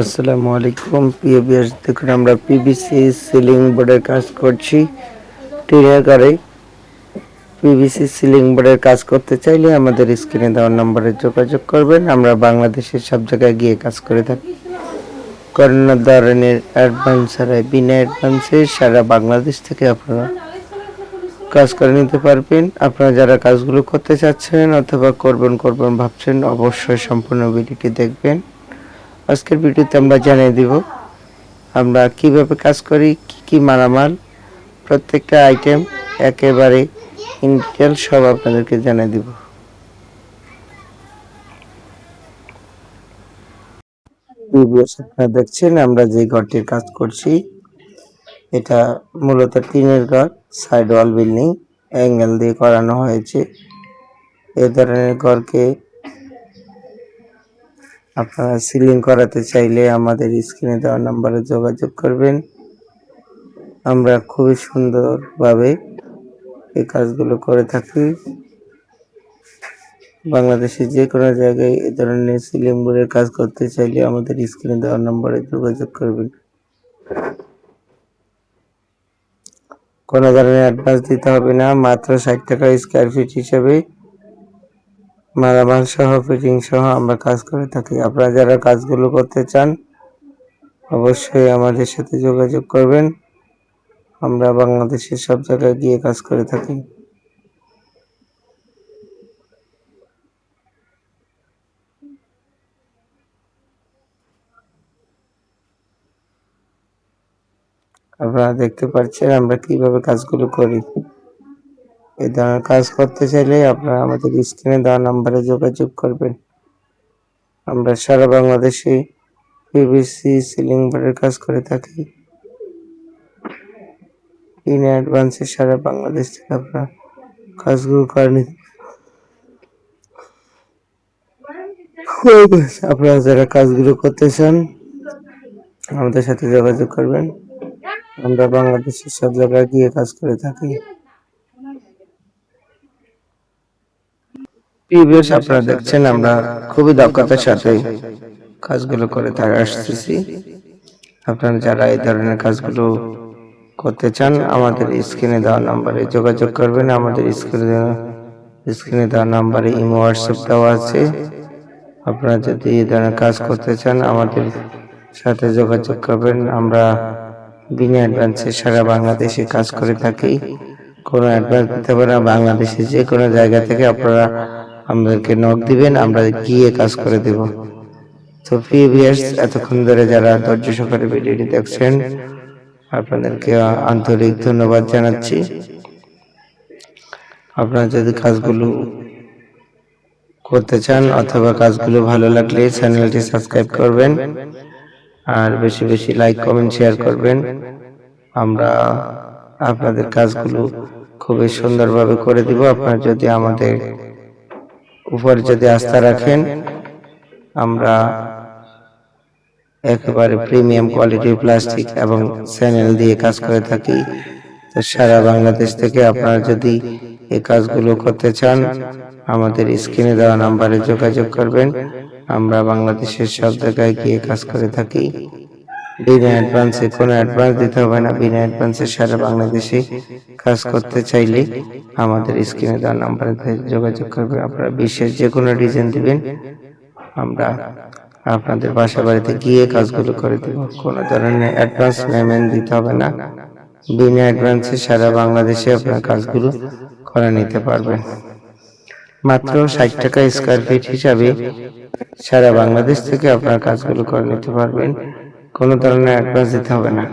আসসালামু আলাইকুম, প্রিয় দেখুন আমরা পিবিসি সিলিং বোর্ডের কাজ করছি। টিনের ঘরে পিবিসি সিলিং বোর্ডের কাজ করতে চাইলে আমাদের স্ক্রিনে দেওয়া নম্বরে যোগাযোগ করবেন। আমরা বাংলাদেশের সব জায়গায় গিয়ে কাজ করে থাকি। করোনা ধরনের অ্যাডভান্স ছাড়াই বিনা অ্যাডভান্সে সারা বাংলাদেশ থেকে আপনারা কাজ করে নিতে পারবেন। আপনারা যারা কাজগুলো করতে চাচ্ছেন অথবা করবেন করবেন ভাবছেন, অবশ্যই সম্পূর্ণ ভিডিওটি দেখবেন। আজকের ভিডিওতে আমরা জানিয়ে দিব, আমরা কীভাবে কাজ করি, কি কি মালামাল, প্রত্যেকটা আইটেম একেবারে ইন ডিটেল সব আপনাদেরকে জানিয়ে দিব। আপনারা দেখছেন, আমরা যে ঘরটির কাজ করছি, এটা মূলত টিনের ঘর সাইড ওয়াল বিল্ডিং অ্যাঙ্গেল দিয়ে করানো হয়েছে। এ ধরনের ঘরকে আপনারা সিলিং করাতে চাইলে আমাদের স্ক্রিনে দেওয়া নাম্বারে যোগাযোগ করবেন। আমরা খুবই সুন্দরভাবে এই কাজগুলো করে থাকি। বাংলাদেশের যে কোনো জায়গায় এই ধরনের সিলিং বোর্ডের কাজ করতে চাইলে আমাদের স্ক্রিনে দেওয়া নম্বরে যোগাযোগ করবেন। কোনো ধরনের অ্যাডভান্স দিতে হবে না, মাত্র ষাট টাকা স্কোয়ার ফিট হিসেবে মালামাল সহ, ফিটিং সহ আমরা কাজ করে থাকি। আপনারা যারা কাজগুলো করতে চান, অবশ্যই আমাদের সাথে যোগাযোগ করবেন। আমরা বাংলাদেশের সব জায়গায় গিয়ে কাজ করে থাকি। আপনারা দেখতে পাচ্ছেন আমরা কীভাবে কাজগুলো করি। এই ধরনের কাজ করতে চাইলে আপনারা আমাদের স্ক্রিনে দেওয়া নাম্বারে যোগাযোগ করবেন। আমরা সারা বাংলাদেশে পিভিসি সিলিং বোর্ডের কাজ করে থাকি। ইন অ্যাডভান্সে সারা বাংলাদেশ থেকে আপনারা কাজগুলো করে নিতে আপনারা যারা কাজগুলো করতে চান, আমাদের সাথে যোগাযোগ করবেন। আমরা বাংলাদেশের সব জায়গায় গিয়ে কাজ করে থাকি। প্রিভিয়াস আপনারা দেখছেন আমরা খুবই দক্ষতার সাথে কাজগুলো করে তারা আসতেছি। আপনারা যারা এই ধরনের কাজগুলো করতে চান আমাদের স্ক্রিনে দেওয়া নাম্বারে যোগাযোগ করবেন। আমাদের স্ক্রিনে স্ক্রিনে দেওয়া নাম্বারে ইমো হোয়াটসঅ্যাপ দেওয়া আছে। আপনারা যদি এই ধরনের কাজ করতে চান আমাদের সাথে যোগাযোগ করবেন। আমরা বিনা অ্যাডভান্সে সারা বাংলাদেশে কাজ করে থাকি। কোনো অ্যাডভান্স দিতে না বাংলাদেশে যে কোনো জায়গা থেকে আপনারা আমাদেরকে নক দিবেন, আমরা গিয়ে কাজ করে দেব। তো প্রিভিয়াস এতক্ষণ ধরে যারা ধৈর্য সহকারে ভিডিওটি দেখছেন, আপনাদেরকে আন্তরিক ধন্যবাদ জানাচ্ছি। আপনারা যদি কাজগুলো করতে চান অথবা কাজগুলো ভালো লাগলে চ্যানেলটি সাবস্ক্রাইব করবেন আর বেশি বেশি লাইক কমেন্ট শেয়ার করবেন। আমরা আপনাদের কাজগুলো খুবই সুন্দরভাবে করে দিব। আপনারা যদি আমাদের উপরে যদি আস্থা রাখেন আমরা একেবারে প্রিমিয়াম কোয়ালিটির প্লাস্টিক এবং স্যানেল দিয়ে কাজ করে থাকি। তো সারা বাংলাদেশ থেকে আপনারা যদি এই কাজগুলো করতে চান আমাদের স্ক্রিনে দেওয়া নাম্বারে যোগাযোগ করবেন। আমরা বাংলাদেশের সব জায়গায় গিয়ে কাজ করে থাকি। বিনা অ্যাডভান্সে কোনো অ্যাডভান্স দিতে হবে না। বিনা অ্যাডভান্সে সারা বাংলাদেশে কাজ করতে চাইলে আমাদের স্ক্রিনে দেওয়া নাম্বারে যোগাযোগ করবেন। আপনারা বিশ্বের যে কোনো ডিজাইন দিবেন, আমরা আপনাদের বাসা বাড়িতে গিয়ে কাজগুলো করে দেব। কোনো ধরনের অ্যাডভান্স পেমেন্ট দিতে হবে না। বিনা অ্যাডভান্সে সারা বাংলাদেশে আপনার কাজগুলো করে নিতে পারবেন। মাত্র ষাট টাকা স্কোয়ার ফিট হিসাবে সারা বাংলাদেশ থেকে আপনার কাজগুলো করে নিতে পারবেন। কোনো ধরনের অ্যাডভান্স দিতে হবে না।